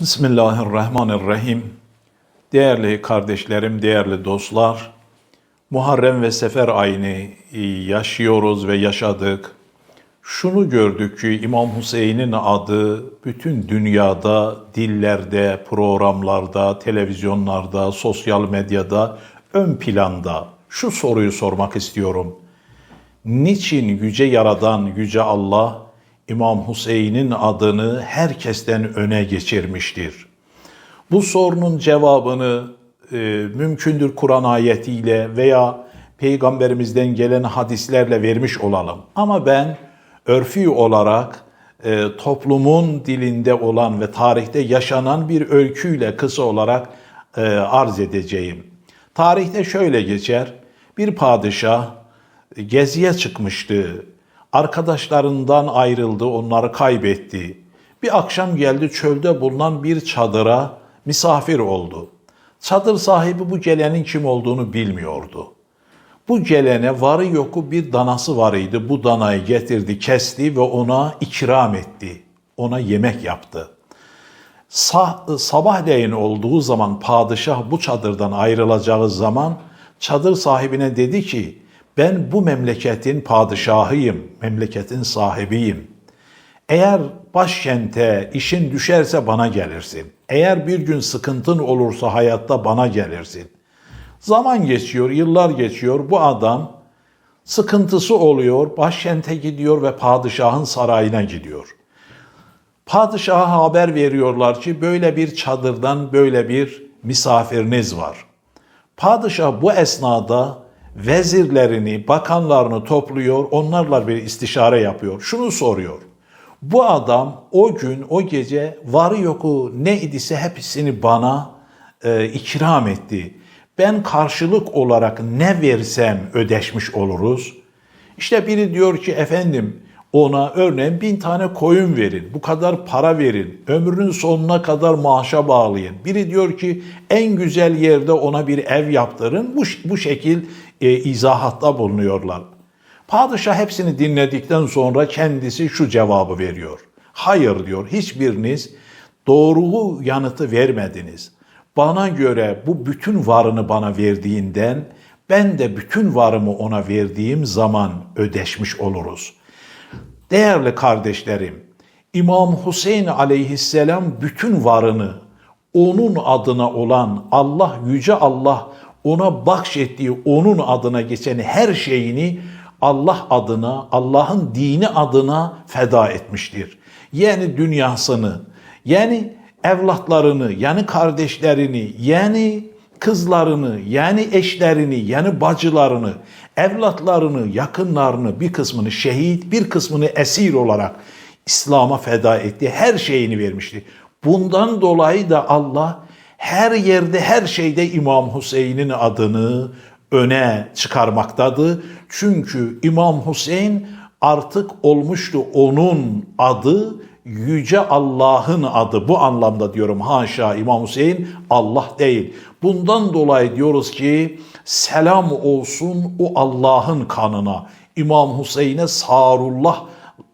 Bismillahirrahmanirrahim. Değerli kardeşlerim, değerli dostlar, Muharrem ve Sefer ayını yaşıyoruz ve yaşadık. Şunu gördük ki İmam Hüseyin'in adı bütün dünyada, dillerde, programlarda, televizyonlarda, sosyal medyada ön planda. Şu soruyu sormak istiyorum. Niçin yüce yaradan yüce Allah İmam Hüseyin'in adını herkesten öne geçirmiştir? Bu sorunun cevabını e, mümkündür Kur'an ayetiyle veya peygamberimizden gelen hadislerle vermiş olalım. Ama ben örfi olarak e, toplumun dilinde olan ve tarihte yaşanan bir öyküyle kısa olarak e, arz edeceğim. Tarihte şöyle geçer. Bir padişah geziye çıkmıştı. Arkadaşlarından ayrıldı, onları kaybetti. Bir akşam geldi çölde bulunan bir çadıra misafir oldu. Çadır sahibi bu gelenin kim olduğunu bilmiyordu. Bu gelene varı yoku bir danası var idi. Bu danayı getirdi, kesti ve ona ikram etti. Ona yemek yaptı. Sa- sabahleyin olduğu zaman padişah bu çadırdan ayrılacağı zaman çadır sahibine dedi ki ben bu memleketin padişahıyım, memleketin sahibiyim. Eğer başkente işin düşerse bana gelirsin. Eğer bir gün sıkıntın olursa hayatta bana gelirsin. Zaman geçiyor, yıllar geçiyor. Bu adam sıkıntısı oluyor, başkente gidiyor ve padişahın sarayına gidiyor. Padişaha haber veriyorlar ki böyle bir çadırdan böyle bir misafiriniz var. Padişah bu esnada vezirlerini, bakanlarını topluyor, onlarla bir istişare yapıyor. Şunu soruyor. Bu adam o gün, o gece varı yoku ne idiyse hepsini bana e, ikram etti. Ben karşılık olarak ne versem ödeşmiş oluruz. İşte biri diyor ki efendim ona örneğin bin tane koyun verin, bu kadar para verin, ömrünün sonuna kadar maaşa bağlayın. Biri diyor ki en güzel yerde ona bir ev yaptırın, bu, bu şekil e, izahatta bulunuyorlar. Padişah hepsini dinledikten sonra kendisi şu cevabı veriyor. Hayır diyor, hiçbiriniz doğru yanıtı vermediniz. Bana göre bu bütün varını bana verdiğinden ben de bütün varımı ona verdiğim zaman ödeşmiş oluruz.'' Değerli kardeşlerim, İmam Hüseyin aleyhisselam bütün varını onun adına olan Allah yüce Allah ona bahşettiği onun adına geçen her şeyini Allah adına, Allah'ın dini adına feda etmiştir. Yani dünyasını, yani evlatlarını, yani kardeşlerini, yani kızlarını, yani eşlerini, yani bacılarını, evlatlarını, yakınlarını bir kısmını şehit, bir kısmını esir olarak İslam'a feda etti. Her şeyini vermişti. Bundan dolayı da Allah her yerde, her şeyde İmam Hüseyin'in adını öne çıkarmaktadır. Çünkü İmam Hüseyin artık olmuştu onun adı yüce Allah'ın adı bu anlamda diyorum haşa İmam Hüseyin Allah değil. Bundan dolayı diyoruz ki selam olsun o Allah'ın kanına. İmam Hüseyin'e Sarullah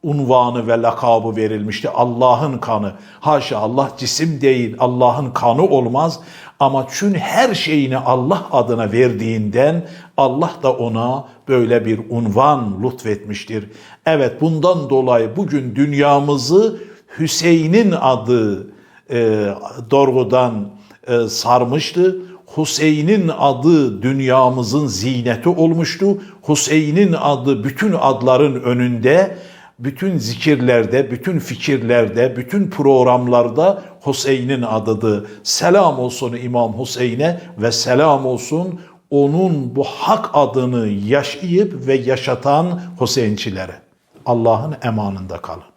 unvanı ve lakabı verilmişti. Allah'ın kanı. Haşa Allah cisim değil, Allah'ın kanı olmaz. Ama çünkü her şeyini Allah adına verdiğinden Allah da ona böyle bir unvan lütfetmiştir. Evet bundan dolayı bugün dünyamızı Hüseyin'in adı e, doğrudan e, sarmıştı. Hüseyin'in adı dünyamızın zineti olmuştu. Hüseyin'in adı bütün adların önünde, bütün zikirlerde, bütün fikirlerde, bütün programlarda Hüseyin'in adıdır. Selam olsun İmam Hüseyin'e ve selam olsun onun bu hak adını yaşayıp ve yaşatan Hüseyinçilere. Allah'ın emanında kalın.